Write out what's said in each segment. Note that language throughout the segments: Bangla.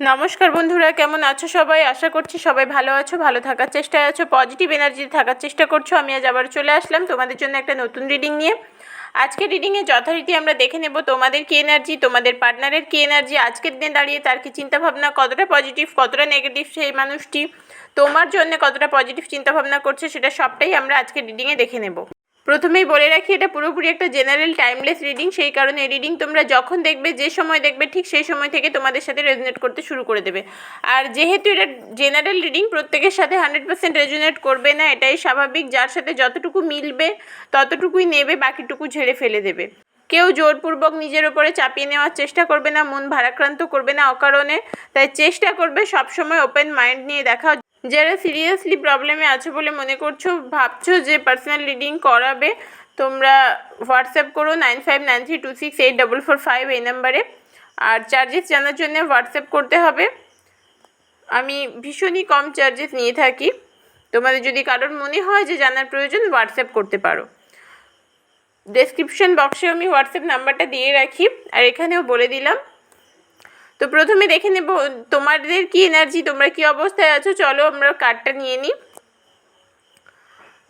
নমস্কার বন্ধুরা, কেমন আছো সবাই? আশা করছি সবাই ভালো আছো, ভালো থাকার চেষ্টায় আছো পজিটিভ এনার্জি থাকার চেষ্টা করছ। আমি আজ আবার চলে আসলাম তোমাদের জন্য একটা নতুন রিডিং নিয়ে। আজকে রিডিংয়ে যথারীতি আমরা দেখে নেব তোমাদের কি এনার্জি তোমাদের পার্টনারের কি এনার্জি আজকের দিনে দাঁড়িয়ে তার কি চিন্তাভাবনা, কতটা পজিটিভ কতটা নেগেটিভ সেই মানুষটি, তোমার জন্য কতটা পজিটিভ চিন্তাভাবনা করছে, সেটা সবটাই আমরা আজকে রিডিংয়ে দেখে নেব। প্রথমেই বলে রাখি, এটা পুরোপুরি একটা জেনারেল টাইমলেস রিডিং সেই কারণে রিডিং তোমরা যখন দেখবে, যে সময় দেখবে, ঠিক সেই সময় থেকে তোমাদের সাথে রেজনেট করতে শুরু করে দেবে। আর যেহেতু এটা জেনারেল রিডিং প্রত্যেকের সাথে হান্ড্রেড পার্সেন্ট রেজনেট করবে না, এটাই স্বাভাবিক। যার সাথে যতটুকু মিলবে, ততটুকুই নেবে, বাকিটুকু ঝেড়ে ফেলে দেবে। কেউ জোরপূর্বক নিজের ওপরে চাপিয়ে নেওয়ার চেষ্টা করবে না, মন ভারাক্রান্ত করবে না অকারণে। তাই চেষ্টা করবে সবসময় ওপেন মাইন্ড নিয়ে দেখা যারা সিরিয়াসলি প্রবলেমে আছো বলে মনে করছ, ভাবছ যে পার্সোনাল রিডিং করাবে, তোমরা হোয়াটসঅ্যাপ করো nine five nine three two six eight double four five এই নাম্বারে আর চার্জেস জানার জন্য হোয়াটসঅ্যাপ করতে হবে। আমি ভীষণই কম চার্জেস নিয়ে থাকি। তোমাদের যদি কারোর মনে হয় যে জানার প্রয়োজন হোয়াটসঅ্যাপ করতে পারো। ডেসক্রিপশন বক্সে আমি হোয়াটসঅ্যাপ নাম্বারটা দিয়ে রাখি। আর এখানেও বলে দিলাম তো প্রথমে দেখে নেব, তোমাদের কি এনার্জি তোমরা কি অবস্থায় আছো? চলো আমরা কার্ডটা নিয়ে নিই।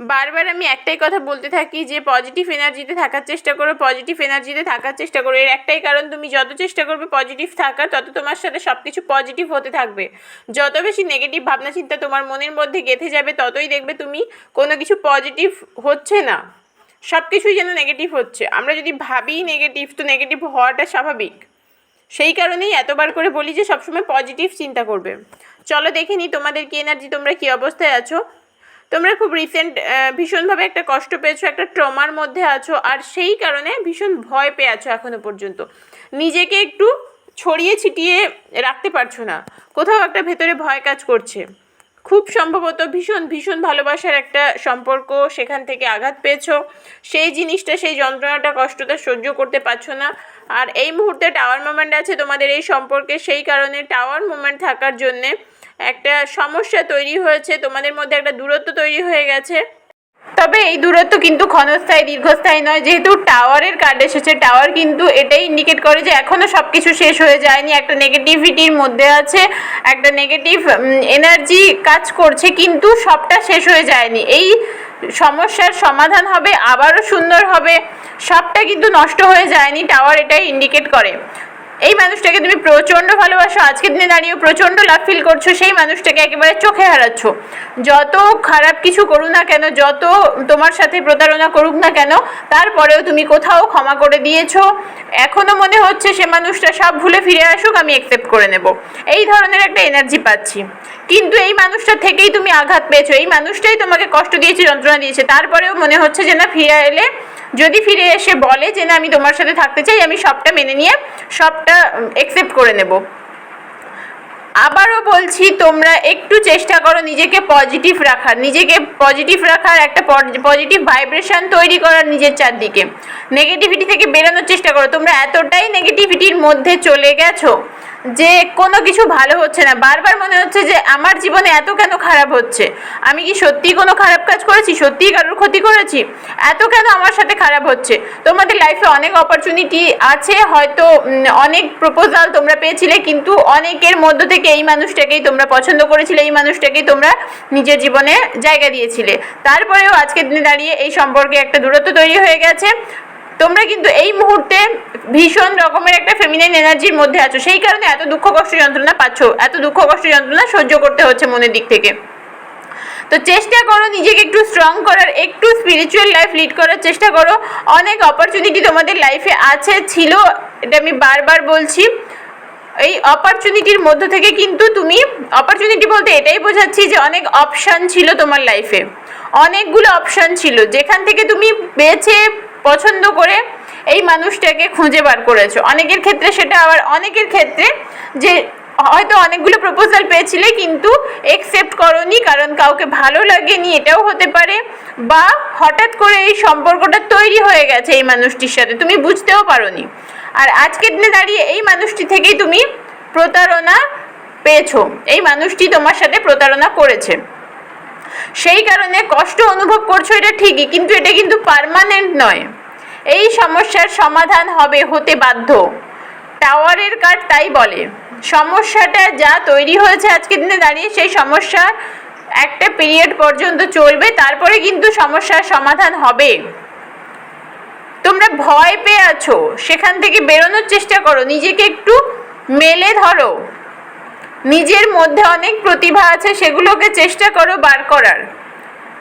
বারবার আমি একটাই কথা বলতে থাকি যে পজিটিভ এনার্জিতে থাকার চেষ্টা করো পজিটিভ এনার্জিতে থাকার চেষ্টা করো। এর একটাই কারণ, তুমি যত চেষ্টা করবে পজিটিভ থাকার তত তোমার সাথে সব কিছু পজিটিভ হতে থাকবে। যত বেশি নেগেটিভ ভাবনা চিন্তা তোমার মনের মধ্যে গেঁথে যাবে, ততই দেখবে তুমি কোনো কিছু পজিটিভ হচ্ছে না। সব কিছুই যেন নেগেটিভ হচ্ছে। আমরা যদি ভাবি নেগেটিভ তো নেগেটিভ হওয়াটা স্বাভাবিক। সেই কারণেই এতবার করে বলি যে সবসময় পজিটিভ চিন্তা করবে। চলো দেখে নিই তোমাদের কি এনার্জি তোমরা কী অবস্থায় আছো? তোমরা খুব রিসেন্ট ভীষণভাবে একটা কষ্ট পেয়েছ, একটা ট্রমার মধ্যে আছো, আর সেই কারণে ভীষণ ভয় পেয়ে আছো এখনও পর্যন্ত। নিজেকে একটু ছড়িয়ে ছিটিয়ে রাখতে পারছ না। কোথাও একটা ভেতরে ভয় কাজ করছে। খুব সম্ভবত ভীষণ ভীষণ ভালোবাসার একটা সম্পর্ক সেখান থেকে আঘাত পেয়েছ। সেই জিনিসটা, সেই যন্ত্রণাটা, কষ্টটা সহ্য করতে পারছ না। আর এই মুহূর্তে টাওয়ার মোমেন্ট আছে তোমাদের এই সম্পর্কে, সেই কারণে টাওয়ার মোমেন্ট থাকার জন্যে একটা সমস্যা তৈরি হয়েছে। তোমাদের মধ্যে একটা দূরত্ব তৈরি হয়ে গেছে। তবে এই দূরত্ব কিন্তু ক্ষণস্থায়ী, দীর্ঘস্থায়ী নয়। যেহেতু টাওয়ারের কার্ড এসেছে, টাওয়ার কিন্তু এটাই ইন্ডিকেট করে যে এখনও সব কিছু শেষ হয়ে যায়নি। একটা নেগেটিভিটির মধ্যে আছে, একটা নেগেটিভ এনার্জি কাজ করছে, কিন্তু সবটা শেষ হয়ে যায়নি। এই সমস্যার সমাধান হবে, আবারও সুন্দর হবে। সবটা কিন্তু নষ্ট হয়ে যায়নি, টাওয়ার এটাই ইন্ডিকেট করে। এই মানুষটাকে তুমি প্রচণ্ড ভালোবাসো, আজকের দিনে দাঁড়িয়েও প্রচণ্ড লাভ ফিল করছ, সেই মানুষটাকে একেবারে চোখে হারাচ্ছ। যত খারাপ কিছু করুক না কেন, যত তোমার সাথে প্রতারণা করুক না কেন, তারপরেও তুমি কোথাও ক্ষমা করে দিয়েছ। এখনও মনে হচ্ছে সে মানুষটা সব ভুলে ফিরে আসুক, আমি অ্যাকসেপ্ট করে নেব। এই ধরনের একটা এনার্জি পাচ্ছি। কিন্তু এই মানুষটা থেকেই তুমি আঘাত পেয়েছ। এই মানুষটাই তোমাকে কষ্ট দিয়েছে, যন্ত্রণা দিয়েছে। তারপরেও মনে হচ্ছে যে না, ফিরে এলে যদি ফিরে এসে বলে যে, না, আমি তোমার সাথে থাকতে চাই, আমি সবটা মেনে নিয়ে সবটা অ্যাকসেপ্ট করে নেব। আবারও বলছি, তোমরা একটু চেষ্টা করো নিজেকে পজিটিভ রাখার। নিজেকে পজিটিভ রাখার একটা পজিটিভ ভাইব্রেশন তৈরি করার নিজের চারদিকে। নেগেটিভিটি থেকে বেরোনোর চেষ্টা করো। তোমরা এতটাই নেগেটিভিটির মধ্যে চলে গেছো যে কোনো কিছু ভালো হচ্ছে না। বারবার মনে হচ্ছে যে আমার জীবনে এত কেন খারাপ হচ্ছে? আমি কি সত্যিই কোনো খারাপ কাজ করেছি? সত্যিই কারোর ক্ষতি করেছি? এত কেন আমার সাথে খারাপ হচ্ছে? তোমাদের লাইফে অনেক অপরচুনিটি আছে, হয়তো অনেক প্রপোজাল তোমরা পেয়েছিলে, কিন্তু অনেকের মধ্য থেকে এই মানুষটাকেই তোমরা পছন্দ করেছিলে, এই মানুষটাকেই তোমরা নিজের জীবনে জায়গা দিয়েছিলে। তারপরেও আজকের দিনে দাঁড়িয়ে এই সম্পর্কে একটা দূরত্ব তৈরি হয়ে গেছে। তোমরা কিন্তু এই মুহূর্তে ভীষণ রকমের একটা ফেমিনাইন এনার্জির মধ্যে আছো। সেই কারণে এত দুঃখ, কষ্ট, যন্ত্রণা পাচ্ছ। এত দুঃখ, কষ্ট, যন্ত্রণা সহ্য করতে হচ্ছে মনের দিক থেকে। তো চেষ্টা করো নিজেকে একটু স্ট্রং করার, একটু স্পিরিচুয়াল লাইফ লিড করার চেষ্টা করো। অনেক অপরচুনিটি তোমাদের লাইফে আছে, ছিল। এটা আমি বারবার বলছি। এই অপরচুনিটির মধ্য থেকে কিন্তু তুমি অপরচুনিটি বলতে এটাই বোঝাচ্ছি যে অনেক অপশান ছিল তোমার লাইফে অনেকগুলো অপশান ছিল। যেখান থেকে তুমি বেছে পছন্দ করে এই মানুষটাকে খুঁজে বার করেছ। অনেকের ক্ষেত্রে সেটা আবার অনেকের ক্ষেত্রে যে হয়তো অনেকগুলো প্রপোজাল পেয়েছিলে কিন্তু একসেপ্ট করনি কারণ কাউকে ভালো লাগেনি, এটাও হতে পারে বা হঠাৎ করে এই সম্পর্কটা তৈরি হয়ে গেছে এই মানুষটির সাথে, তুমি বুঝতেও পারোনি। আর আজকের দিনে দাঁড়িয়ে এই মানুষটি থেকেই তুমি প্রতারণা পেয়েছ, এই মানুষটি তোমার সাথে প্রতারণা করেছে। সেই কারণে কষ্ট অনুভব করছ এটা ঠিকই, কিন্তু এটা কিন্তু পারমানেন্ট নয়। এই সমস্যার সমাধান হবে হতে বাধ্য। টাওয়ারের কার্ড তাই বলে। সমস্যাটা যা তৈরি হয়েছে আজকের দিনে দাঁড়িয়ে সেই সমস্যা একটা পিরিয়ড পর্যন্ত চলবে, তারপরে কিন্তু সমস্যার সমাধান হবে। তোমরা ভয় পেয়ে আছো, সেখান থেকে বেরোনোর চেষ্টা করো, নিজেকে একটু মেলে ধরো। নিজের মধ্যে অনেক প্রতিভা আছে, সেগুলোকে চেষ্টা করো বার করার।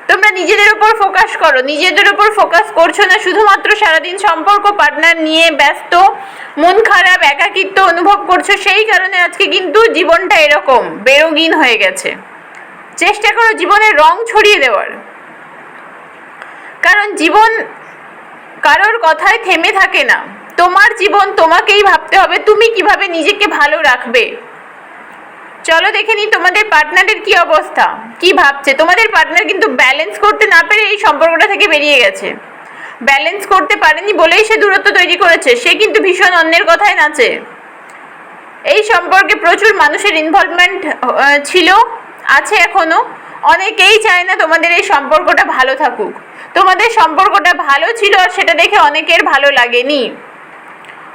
তোমরা নিজেদের উপর ফোকাস করো। নিজেদের উপর ফোকাস করছ না, শুধুমাত্র সারাদিন সম্পর্ক পার্টনার নিয়ে ব্যস্ত, মন খারাপ, একাকিত্ব অনুভব করছ, সেই কারণে আজকে কিন্তু জীবনটা এরকম, বেরোগিন হয়ে গেছে। চেষ্টা করো জীবনের রং ছড়িয়ে দেওয়ার। কারণ জীবন কারোর কথায় থেমে থাকে না। তোমার জীবন তোমাকেই ভাবতে হবে, তুমি কীভাবে নিজেকে ভালো রাখবে। চলো দেখে নিই তোমাদের পার্টনারের কি অবস্থা। কি ভাবছে? তোমাদের পার্টনার কিন্তু ব্যালেন্স করতে না পেরে এই সম্পর্কটা থেকে বেরিয়ে গেছে। ব্যালেন্স করতে পারেনি বলেই সে দূরত্ব তৈরি করেছে। সে কিন্তু ভীষণ অন্যের কথায় নাচে। এই সম্পর্কে প্রচুর মানুষের ইনভলভমেন্ট ছিল, আছে এখনও। অনেকেই চায় না তোমাদের এই সম্পর্কটা ভালো থাকুক। তোমাদের সম্পর্কটা ভালো ছিল আর সেটা দেখে অনেকের ভালো লাগেনি।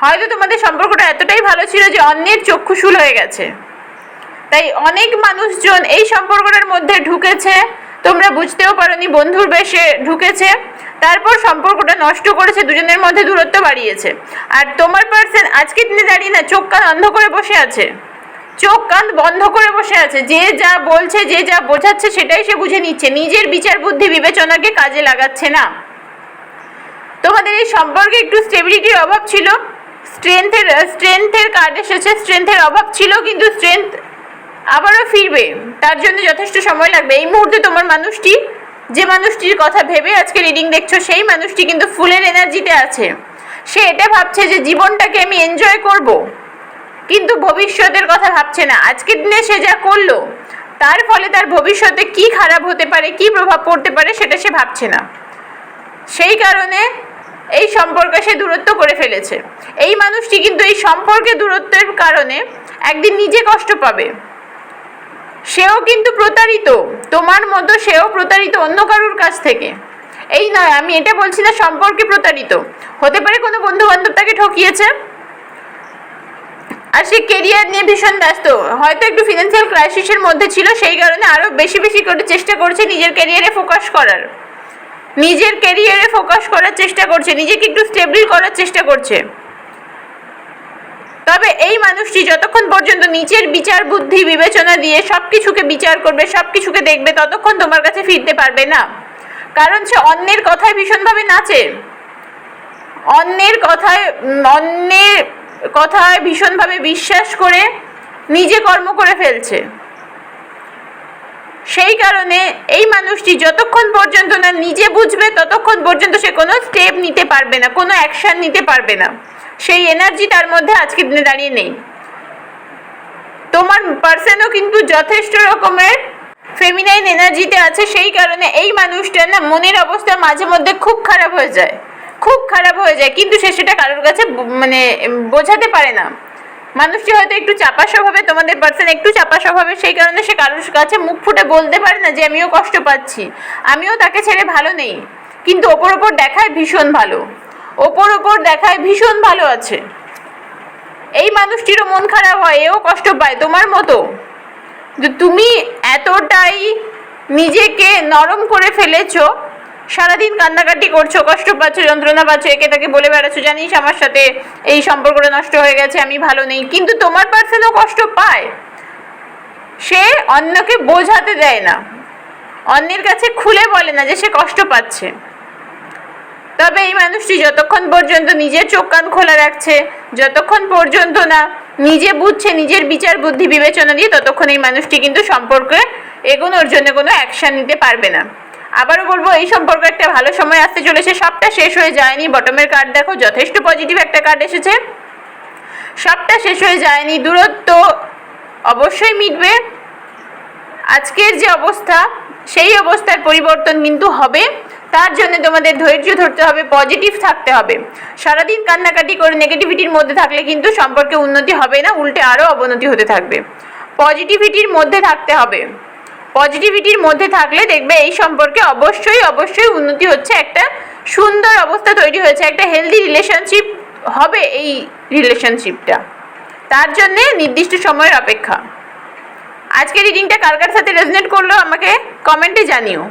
হয়তো তোমাদের সম্পর্কটা এতটাই ভালো ছিল যে অন্যের চক্ষুশূল হয়ে গেছে। তাই অনেক মানুষজন এই সম্পর্কটার মধ্যে ঢুকেছে। তোমরা বুঝতেও পারোনি, বন্ধুর বেশে ঢুকেছে। তারপর সম্পর্কটা নষ্ট করেছে, দুজনের মধ্যে দূরত্ব বাড়িয়েছে। আর তোমার পার্সন আজকে দিনে দাঁড়িয়ে না, চোখ কান অন্ধ করে বসে আছে। চোখ কান বন্ধ করে বসে আছে। যে যা বলছে, যে যা বোঝাচ্ছে, সেটাই সে বুঝে নিচ্ছে। নিজের বিচার বুদ্ধি বিবেচনাকে কাজে লাগাচ্ছে না। তোমাদের এই সম্পর্কে একটু স্টেবিলিটির অভাব ছিল। স্ট্রেংথের স্ট্রেংথের কার্ড এসেছে স্ট্রেংথের অভাব ছিল, কিন্তু স্ট্রেংথ আবারও ফিরবে। তার জন্য যথেষ্ট সময় লাগবে। এই মুহূর্তে তোমার মানুষটি, যে মানুষটির কথা ভেবে আজকে রিডিং দেখছ, সেই মানুষটি কিন্তু ফুলের এনার্জিতে আছে। সে এটা ভাবছে যে জীবনটাকে আমি এনজয় করব। কিন্তু ভবিষ্যতের কথা ভাবছে না। আজকের দিনে সে যা করল, তার ফলে তার ভবিষ্যতে কি খারাপ হতে পারে, কি প্রভাব পড়তে পারে, সেটা সে ভাবছে না। সেই কারণে এই সম্পর্কে সে দূরত্ব করে ফেলেছে। এই মানুষটি কিন্তু এই সম্পর্কে দূরত্বের কারণে একদিন নিজে কষ্ট পাবে। সেও কিন্তু প্রতারিত। তোমার মতো সেও প্রতারিত অন্য কারোর কাছ থেকে। এই নয়, আমি এটা বলছি না সম্পর্কে প্রতারিত। হতে পারে কোনো বন্ধু বান্ধব তাকে ঠকিয়েছে। আর সে কেরিয়ার নিয়ে ভীষণ ব্যস্ত। হয়তো একটু ফিনান্সিয়াল ক্রাইসিসের মধ্যে ছিল, সেই কারণে আরও বেশি বেশি করে চেষ্টা করছে নিজের ক্যারিয়ারে ফোকাস করার। নিজের ক্যারিয়ারে ফোকাস করার চেষ্টা করছে, নিজেকে একটু স্টেবল করার চেষ্টা করছে। তবে এই মানুষটি যতক্ষণ পর্যন্ত নিজের বিচার, বুদ্ধি, বিবেচনা দিয়ে সব কিছুকে বিচার করবে সব কিছুকে দেখবে, ততক্ষণ তোমার কাছে ফিরতে পারবে না। কারণ সে অন্যের কথায় ভীষণভাবে নাচে। অন্যের কথায় অন্যের কথায় ভীষণভাবে বিশ্বাস করে নিজে কর্ম করে ফেলছে। সেই কারণে এই মানুষটি যতক্ষণ পর্যন্ত না নিজে বুঝবে, ততক্ষণ পর্যন্ত সে কোনো স্টেপ নিতে পারবে না, কোনো অ্যাকশন নিতে পারবে না। সেই এনার্জি তার মধ্যে আজকের দিনে দাঁড়িয়ে নেই। তোমার পার্সনও কিন্তু যথেষ্ট রকমের ফেমিনাইন এনার্জিতে আছে, সেই কারণে এই মানুষটার না মনের অবস্থা মাঝে মধ্যে খুব খারাপ হয়ে যায়। খুব খারাপ হয়ে যায়, কিন্তু সে সেটা কারোর কাছে মানে বোঝাতে পারে না। মানুষটি হয়তো একটু চাপা স্বভাবে, তোমাদের পার্সন একটু চাপা স্বভাবে, সেই কারণে সে কারোর কাছে মুখ ফুটে বলতে পারে না যে, আমিও কষ্ট পাচ্ছি। আমিও তাকে ছেড়ে ভালো নেই। কিন্তু ওপর ওপর দেখায় ভীষণ ভালো। ওপর ওপর দেখায় ভীষণ ভালো আছে। এই মানুষটিরও মন খারাপ হয়, এও কষ্ট পায়, তোমার মতো। যে তুমি এতটাই নিজেকে নরম করে ফেলেছো, সারাদিন কান্নাকাটি করছ, কষ্ট পাচ্ছ, যন্ত্রণা পাচ্ছ, একে তাকে বলে বেড়াচ্ছ, জানিস আমার সাথে এই সম্পর্কটা নষ্ট হয়ে গেছে, আমি ভালো নেই। কিন্তু তোমার পার্সনও কষ্ট পায়। সে অন্যকে বোঝাতে দেয় না। অন্যের কাছে খুলে বলে না যে সে কষ্ট পাচ্ছে। তবে এই মানুষটি যতক্ষণ পর্যন্ত নিজের চোখ কান খোলা রাখছে, যতক্ষণ পর্যন্ত না নিজে বুঝছে, নিজের বিচার বুদ্ধি বিবেচনা দিয়ে ততক্ষণ এই মানুষটি কিন্তু সম্পর্কে এগোনোর জন্য কোনো অ্যাকশন নিতে পারবে না। আবারও বলব, এই সম্পর্কে একটা ভালো সময় আসতে চলেছে, সবটা শেষ হয়ে যায়নি বটমের কার্ড দেখো, যথেষ্ট পজিটিভ একটা কার্ড এসেছে। সবটা শেষ হয়ে যায়নি, দূরত্ব অবশ্যই মিটবে। আজকের যে অবস্থা, সেই অবস্থার পরিবর্তন কিন্তু হবে। তার জন্য তোমাদের ধৈর্য ধরতে হবে পজিটিভ থাকতে হবে। সারাদিন কান্নাকাটি করে নেগেটিভিটির মধ্যে থাকলে কিন্তু সম্পর্কে উন্নতি হবে না, উল্টে আরও অবনতি হতে থাকবে। পজিটিভিটির মধ্যে থাকতে হবে। পজিটিভিটির মধ্যে থাকলে দেখবে এই সম্পর্কে অবশ্যই অবশ্যই উন্নতি হচ্ছে। একটা সুন্দর অবস্থা তৈরি হয়েছে, একটা হেলদি রিলেশনশিপ হবে এই রিলেশনশিপটা তার জন্যে নির্দিষ্ট সময়ের অপেক্ষা। আজকে রিডিংটা কার কার সাথে রেজনেট করল আমাকে কমেন্টে জানিও।